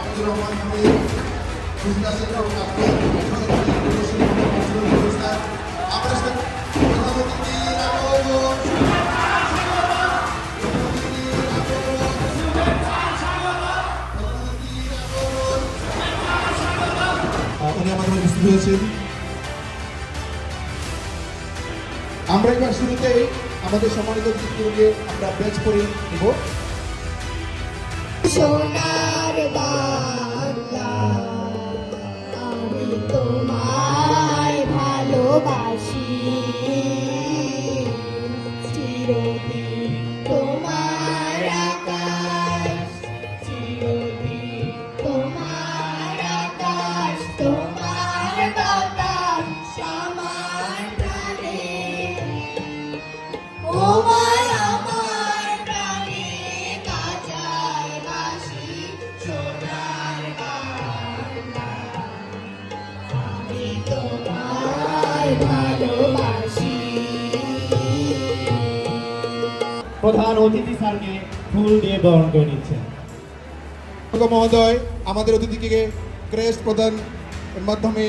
Abdur Rahman Hamid Suchita centre উনি আমাদের উপস্থিত হয়েছেন। আমরা এবার শুরুতেই আমাদের সম্মানিত অতিথিগুলোকে আমরা ব্যাচ করে নেব। সোনার বাংলা আমি তোমায় প্রধান অতিথি স্যারকে ফুল দিয়ে বরণ করে নিচ্ছেন মহোদয়, আমাদের অতিথিকে ক্রেস্ট প্রদান মাধ্যমে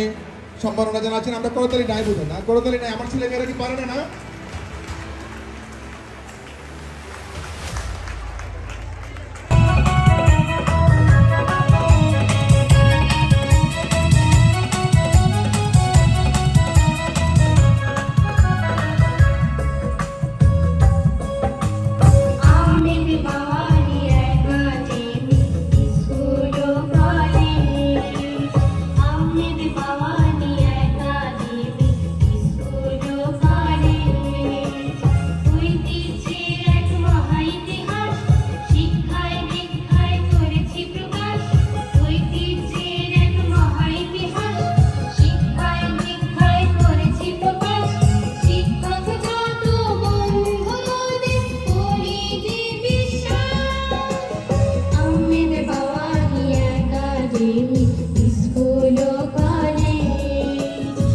সম্মাননা জানাচ্ছেন। আমরা করতালি নাই বুঝে না? করতালি নাই, আমার ছেলে মেয়েরা কি পারে না?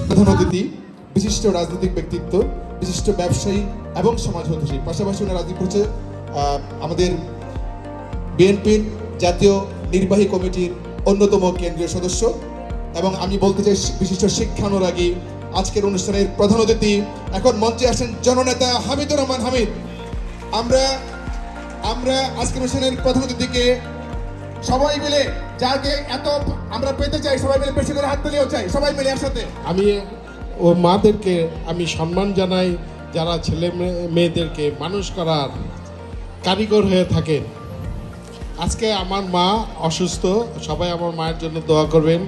প্রধান অতিথি, বিশিষ্ট রাজনৈতিক ব্যক্তিত্ব, বিশিষ্ট ব্যবসায়ী এবং সমাজহিতৈষী পাশাপাশি ওনার রাজনীতি করছে আমাদের বিএনপির জাতীয় নির্বাহী কমিটির অন্যতম কেন্দ্রীয় সদস্য। এবং আমি বলতে চাই, বিশিষ্ট শিক্ষানুরাগী আজকের অনুষ্ঠানের প্রধান অতিথি, এখন মঞ্চে আসেন জননেতা হামিদুর রহমান হামিদ। আমরা আমরা আজকের অনুষ্ঠানের প্রধান অতিথিকে সবাই মিলে যাকে এত আমরা পেতে চাই, সবাই মিলে বেশি করে হাত তুলেও চাই, সবাই মিলে একসাথে। আমি ও মাদেরকে আমি সম্মান জানাই, যারা ছেলে মেয়ে- মেয়েদেরকে মানুষ করার কারিগর হয়ে থাকেন। আজকে আমার মা অসুস্থ, সবাই আমার মায়ের জন্য দোয়া করবেন।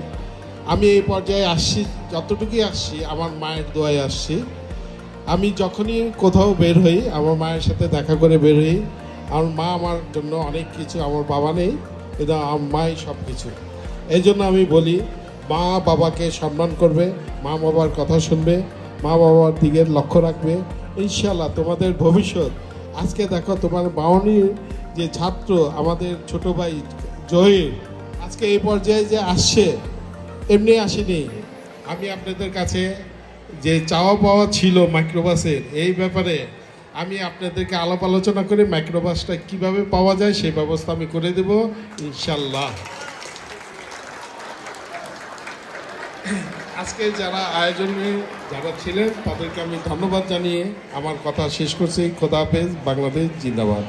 আমি এই পর্যায়ে আসছি, যতটুকুই আসছি, আমার মায়ের দোয়ায় আসছি। আমি যখনই কোথাও বের হই, আমার মায়ের সাথে দেখা করে বের হই। আমার মা আমার জন্য অনেক কিছু, আমার বাবা নেই। আমার মাই সব কিছু এই জন্য আমি বলি, মা বাবাকে সম্মান করবে, মা বাবার কথা শুনবে, মা বাবার দিকে লক্ষ্য রাখবে। ইনশাল্লাহ তোমাদের ভবিষ্যৎ। আজকে দেখো তোমার বাউনির যে ছাত্র, আমাদের ছোট ভাই জহির, আজকে এই পর্যায়ে যে আসছে, এমনি আসেনি। আমি আপনাদের কাছে যে চাওয়া পাওয়া ছিল মাইক্রোবাসের, এই ব্যাপারে আমি আপনাদেরকে আলাপ আলোচনা করে মাইক্রোবাসটা কীভাবে পাওয়া যায় সেই ব্যবস্থা আমি করে দেব ইনশাল্লাহ আজকে যারা আয়োজনে যারা ছিলেন, তাদেরকে আমি ধন্যবাদ জানিয়ে আমার কথা শেষ করছি। খোদা হাফেজ, বাংলাদেশ জিন্দাবাদ।